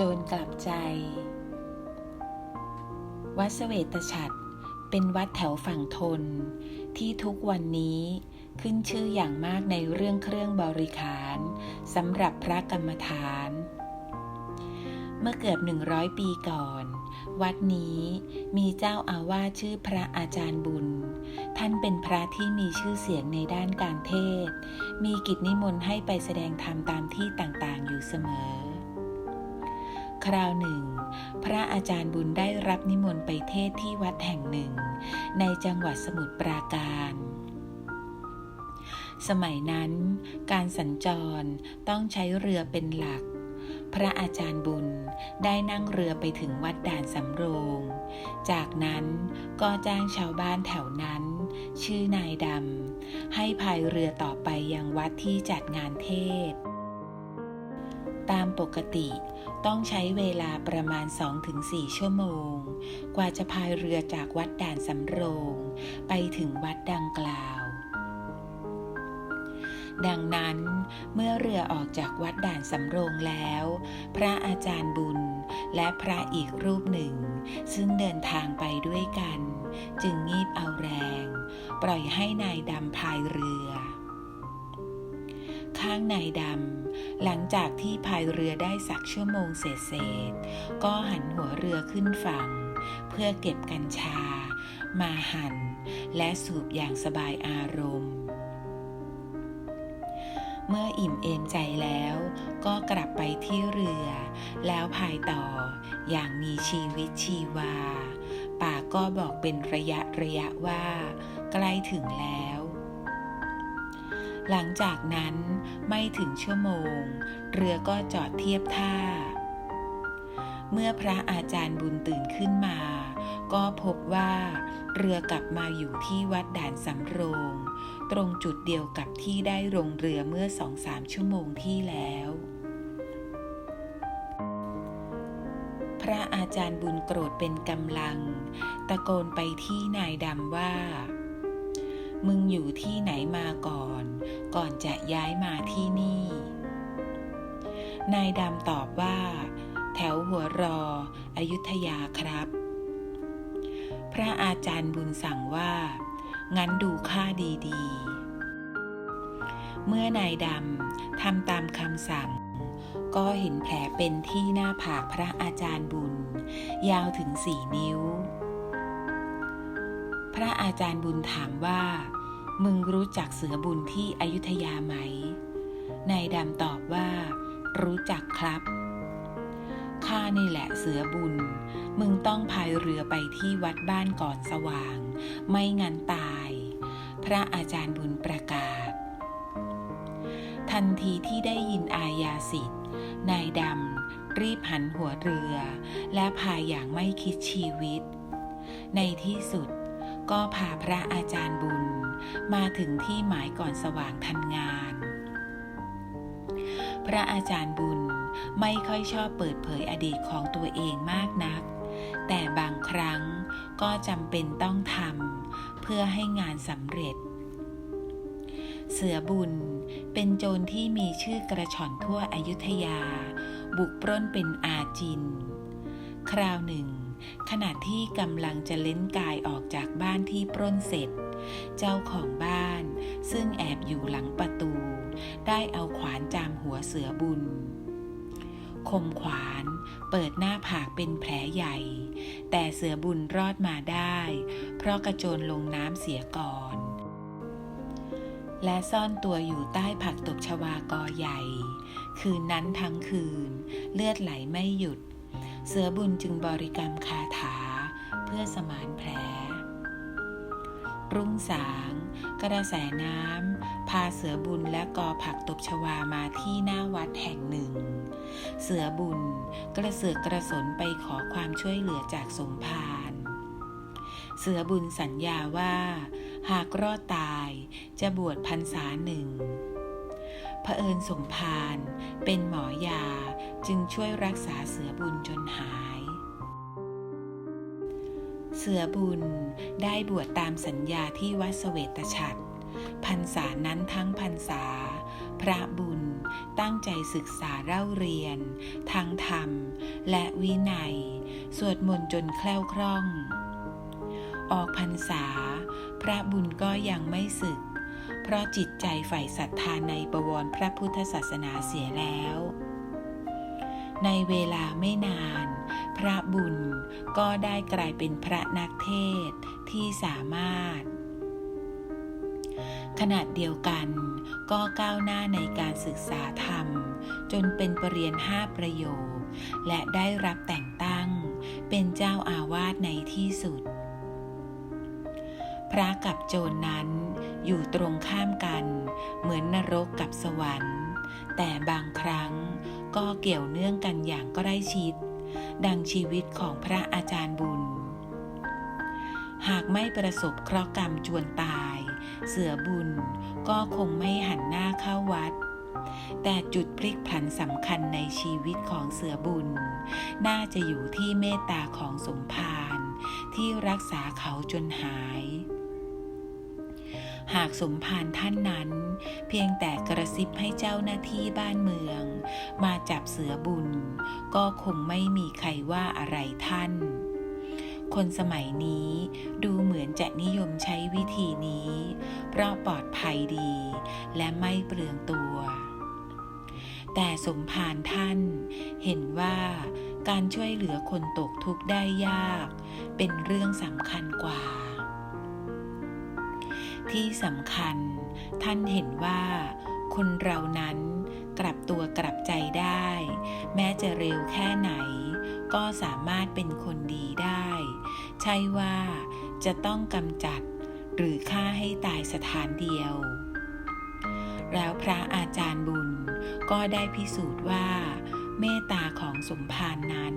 โจรกลับใจ วัดเสวตฉัตรเป็นวัดแถวฝั่งทน ที่ทุกวันนี้ขึ้นชื่ออย่างมากในเรื่องเครื่องบริขารสำหรับพระกรรมฐาน เมื่อเกือบหนึ่งร้อยปีก่อน วัดนี้มีเจ้าอาวาสชื่อพระอาจารย์บุญ ท่านเป็นพระที่มีชื่อเสียงในด้านการเทศ มีกิจนิมนต์ให้ไปแสดงธรรมตามที่ต่างๆ อยู่เสมอ ราวหนึ่ง พระอาจารย์บุญได้รับนิมนต์ไปเทศที่วัดแห่งหนึ่ง ในจังหวัดสมุทรปราการสมัยนั้นการสัญจรต้องใช้เรือเป็นหลัก พระอาจารย์บุญได้นั่งเรือไปถึงวัดด่านสำโรง จากนั้นก็จ้างชาวบ้านแถวนั้น ชื่อนายดำให้พายเรือต่อไปยังวัดที่จัดงานเทศ ตามปกติต้องใช้เวลาประมาณ 2-4 ชั่วโมง กว่าจะพายเรือจากวัดด่านสำโรง ไปถึงวัดดังกล่าว ดังนั้นเมื่อเรือออกจากวัดด่านสำโรงแล้ว พระอาจารย์บุญและพระอีกรูปหนึ่ง ซึ่งเดินทางไปด้วยกัน จึงงีบเอาแรง ปล่อยให้นายดำพายเรือ ข้างนายดำ หลังจากที่พายเรือได้สักชั่วโมงเศษๆก็หันหัวเรือขึ้นฝั่ง เพื่อเก็บกัญชา มาหั่น และสูบอย่างสบายอารมณ์ เมื่ออิ่มเอมใจแล้ว ก็กลับไปที่เรือ แล้วพายต่ออย่างมีชีวิตชีวา ป่ากก็บอกเป็นระยะระยะว่า ใกล้ถึงแล้ว หลังจากนั้นไม่ถึงชั่วโมง เรือก็จอดเทียบท่า เมื่อพระอาจารย์บุญตื่นขึ้นมา ก็พบว่าเรือกลับมาอยู่ที่วัดด่านสำโรง ตรงจุดเดียวกับที่ได้ลงเรือเมื่อสองสามชั่วโมงที่แล้ว พระอาจารย์บุญโกรธเป็นกำลัง ตะโกนไปที่นายดำว่า มึงอยู่ที่ไหนมาก่อน ก่อนจะย้ายมาที่นี่ นายดำตอบว่า แถวหัวรอ อยุธยาครับ พระอาจารย์บุญสั่งว่า งั้นดูค่าดีๆ เมื่อนายดำทำตามคำสั่ง ก็เห็นแผลเป็นที่หน้าผากพระอาจารย์บุญ ยาวถึงสี่นิ้ว พระอาจารย์บุญถามว่า มึงรู้จักเสือบุญที่อยุธยาไหม นายดำตอบว่า รู้จักครับข้านี่แหละเสือบุญ มึงต้องพายเรือไปที่วัดบ้านก่อนสว่าง ไม่งั้นตาย พระอาจารย์บุญประกาศ ทันทีที่ได้ยินอายาสิทธิ์นายดำรีบหันหัวเรือ และพายอย่างไม่คิดชีวิต ในที่สุด ก็พาพระอาจารย์บุญ มาถึงที่หมายก่อนสว่างทันงาน พระอาจารย์บุญไม่ค่อยชอบเปิดเผยอดีตของตัวเองมากนัก แต่บางครั้งก็จำเป็นต้องทำเพื่อให้งานสำเร็จ เสือบุญเป็นโจรที่มีชื่อกระชอนทั่วอยุธยา บุกปล้นเป็นอาจิน คราวหนึ่ง ขณะที่กำลังจะเล้นกายออกจากบ้านที่ปล้นเสร็จ เจ้าของบ้านซึ่งแอบอยู่หลังประตู ได้เอาขวานจามหัวเสือบุญ คมขวานเปิดหน้าผากเป็นแผลใหญ่ แต่เสือบุญรอดมาได้ เพราะกระโจนลงน้ำเสียก่อน และซ่อนตัวอยู่ใต้ผักตบชวากอใหญ่ คืนนั้นทั้งคืน เลือดไหลไม่หยุด เสือบุญจึงบริกรรมคาถาเพื่อสมานแผล รุ่งสาง กระแสน้ำพาเสือบุญและกอผักตบชวามาที่หน้าวัดแห่งหนึ่ง เสือบุญกระเสือกกระสนไปขอความช่วยเหลือจากสมภารเสือบุญสัญญาว่า หากรอดตายจะบวชพรรษาหนึ่ง ผอิญสมภารเป็นหมอยาจึงช่วยรักษาเสือบุญจนหาย เสือบุญได้บวชตามสัญญาที่วัดเสวตฉัตรพรรษานั้นทั้งพรรษา พระบุญตั้งใจศึกษาเล่าเรียนทั้งธรรมและวินัย สวดมนต์จนแคล่วคล่อง ออกพรรษา พระบุญก็ยังไม่สึก เพราะจิตใจใฝ่ศรัทธาในประวรพระพุทธศาสนาเสียแล้ว ในเวลาไม่นาน พระบุญก็ได้กลายเป็นพระนักเทศที่สามารถ ขณะเดียวกันก็ก้าวหน้าในการศึกษาธรรม จนเป็นปรริญญาห้าประโยค และได้รับแต่งตั้งเป็นเจ้าอาวาสในที่สุด พระกับโจรนนั้นอยู่ตรงข้ามกัน เหมือนนรกกับสวรรค์ แต่บางครั้งก็เกี่ยวเนื่องกันอย่างใกล้ชิด ดังชีวิตของพระอาจารย์บุญ หากไม่ประสบเคราะห์กรรมจวนตาย เสือบุญก็คงไม่หันหน้าเข้าวัด แต่จุดพลิกผันสำคัญในชีวิตของเสือบุญ น่าจะอยู่ที่เมตตาของสมภารที่รักษาเขาจนหาย หากสมภารท่านนั้น เพียงแต่กระซิบให้เจ้าหน้าที่บ้านเมือง มาจับเสือบุญ ก็คงไม่มีใครว่าอะไรท่าน คนสมัยนี้ดูเหมือนจะนิยมใช้วิธีนี้ เพราะปลอดภัยดีและไม่เปลืองตัว แต่สมภารท่านเห็นว่าการช่วยเหลือคนตกทุกข์ได้ยาก เป็นเรื่องสำคัญกว่า ที่สำคัญ ท่านเห็นว่า คนเรานั้นกลับตัวกลับใจได้ แม้จะเร็วแค่ไหน ก็สามารถเป็นคนดีได้ ใช่ว่าจะต้องกำจัดหรือฆ่าให้ตายสถานเดียว แล้วพระอาจารย์บุญก็ได้พิสูจน์ว่า เมตตาของสมภารนั้น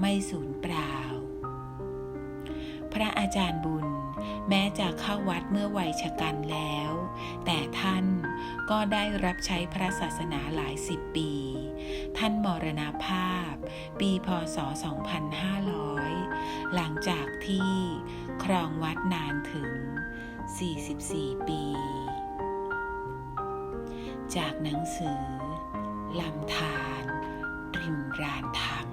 ไม่สูญเปล่า พระอาจารย์บุญ แม้จะเข้าวัดเมื่อวัยชะกันแล้ว แต่ท่านก็ได้รับใช้พระศาสนาหลายสิบปี ท่านมรณภาพ ปีพศ 2500 หลังจากที่ครองวัดนานถึง 44 ปี จากหนังสือลำธารริมรานธรรม